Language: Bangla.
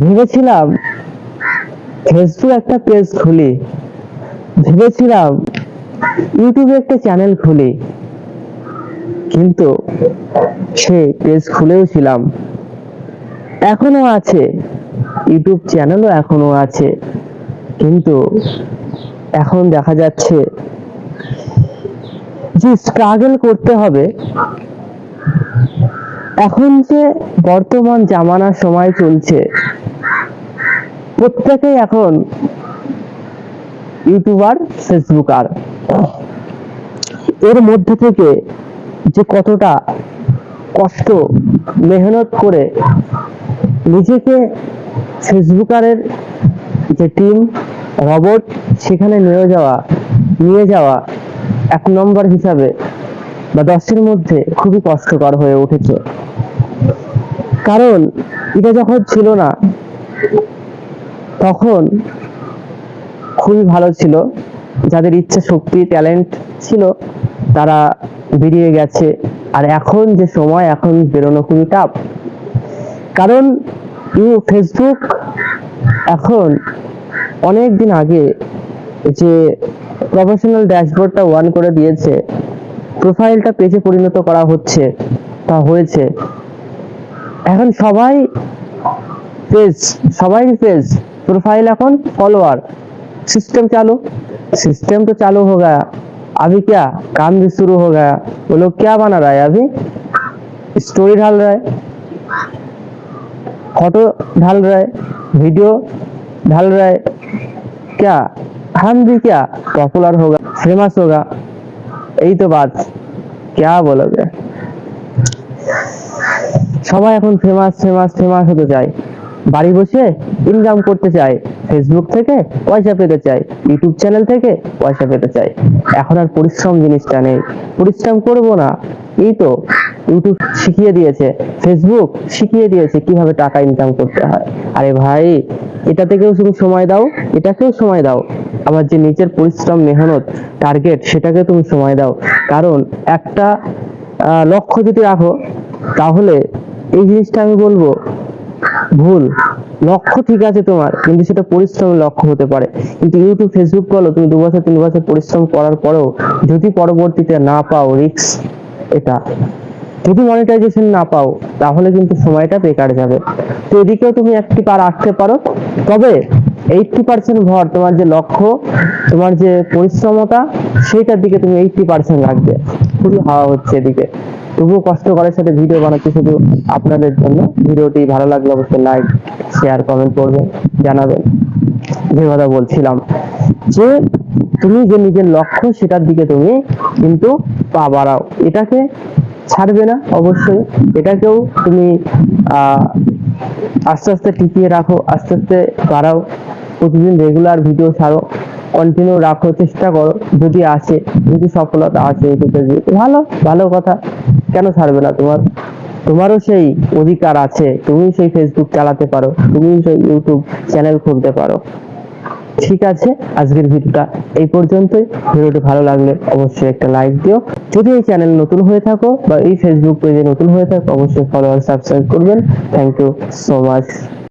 ভেবেছিলাম ফেসবুক একটা পেজ খুলি। ভেবেছিলাম ইউটিউবে একটা চ্যানেল খুলি। কিন্তু সে পেজ খুলেও ছিলাম। এখনও আছে। ইউটিউব চ্যানেলও এখনও আছে। কিন্তু এখন দেখা যাচ্ছে যে স্ট্রাগল করতে হবে। এখন যে বর্তমান জামানার সময় চলছে, প্রত্যেকেই এখন ইউটিউবার, ফেসবুকার। এর মধ্যে থেকে যে কতটা কষ্ট, মেহনত করে নিজেকে ফেসবুকারের যে টিম, রবট, সেখানে নিয়ে যাওয়া নিয়ে যাওয়া এক নম্বর হিসাবে বা দশের মধ্যে খুবই কষ্টকর হয়ে উঠেছে। কারণ এটা যখন ছিল না, তখন খুবই ভালো ছিল। যাদের ইচ্ছা, শক্তি ট্যালেন্ট ছিল, তারা বেরিয়ে গেছে। আর এখন যে সময়, এখন বেরোনো খুবই টাফ কারণ ইউ ফেসবুক এখন অনেক দিন আগে যে প্রফেশনাল ড্যাশবোর্ডটা ওয়ান করে দিয়েছে প্রোফাইলটা পেজে পরিণত করা হচ্ছে, তা হয়েছে। এখন সবাই পেজ সবাই पेज प्रोफाइल এখন फॉलोअर सिस्टम चालू सिस्टम तो चालू हो गया अभी क्या काम भी शुरू हो गया वो लोग क्या बना रहा है अभी स्टोरी डाल रहा है फोटो डाल रहा है वीडियो डाल रहा है क्या हम भी क्या पॉपुलर होगा फेमस होगा यही तो बात क्या बोलोगे সবাই এখন ফেমাস ফেমাস ফেমাস হতে চায়। বাড়ি বসে ইনকাম করতে চায়। ফেসবুক থেকে পয়সা পেতে চায়। ইউটিউব চ্যানেল থেকে পয়সা পেতে চায়। এখন আর পরিশ্রম জিনিসটা নেই। পরিশ্রম করব না। এই তো ইউটিউব শিখিয়ে দিয়েছে। ফেসবুক শিখিয়ে দিয়েছে কীভাবে টাকা ইনকাম করতে হয়। আরে ভাই এটা থেকেও তুমি সময় দাও, এটাকেও সময় দাও। আবার যে নিজের পরিশ্রম, মেহনত টার্গেট সেটাকে তুমি সময় দাও। কারণ একটা লক্ষ্য যদি রাখো, তাহলে এই জিনিসটা আমি বলব, ভুল, লক্ষ্য ঠিক আছে তোমার, কিন্তু সেটা পরিশ্রমের লক্ষ্য হতে পারে। কিন্তু ইউটিউব, ফেসবুক বলো, তুমি দু বছর তিন বছর পরিশ্রম করার পরেও যদি পরবর্তীতে না পাও রিক্স এটা, যদি মনিটাইজেশন না পাও, তাহলে কিন্তু সময়টা বেকার যাবে। তো এদিকেও তুমি একটি পা রাখতে পারো, তবে এইটটি পার্সেন্ট ভর তোমার যে লক্ষ্য, তোমার যে পরিশ্রমতা, সেইটার দিকে তুমি এইটটি পার্সেন্ট রাখবে খুবই হাওয়া হচ্ছে এদিকে। তবুও কষ্ট করার সাথে ভিডিও বানাচ্ছি শুধু আপনাদের জন্য। ভিডিওটি ভালো লাগলে অবশ্যই লাইক শেয়ার কমেন্ট করবেন, জানাবেন। যে কথা বলছিলাম, যে তুমি যে নিজের লক্ষ্য সেটার দিকে তুমি কিন্তু পা বাড়াও। এটাকে ছাড়বে না, অবশ্যই। এটাকেও তুমি আস্তে আস্তে টিকিয়ে রাখো, আস্তে আস্তে বাড়াও। প্রতিদিন রেগুলার ভিডিও ছাড়ো। কন্টিনিউ রাখো, চেষ্টা করো। যদি আসে, যদি সফলতা আসে ভালো ভালো কথা। কেন ছাড়বে না তোমার? তোমারও সেই অধিকার আছে, তুমি সেই ফেসবুক চালাতে পারো, তুমি সেই ইউটিউব চ্যানেল খুলতে পারো। ঠিক আছে, আজকের ভিডিওটা এই পর্যন্তই। ভিডিওটি ভালো লাগলে অবশ্যই একটা লাইক দিও। যদি এই চ্যানেল নতুন হয়ে থাকো বা এই ফেসবুক পেজে নতুন হয়ে থাকো, অবশ্যই ফলো আর সাবস্ক্রাইব করবেন। Thank you so much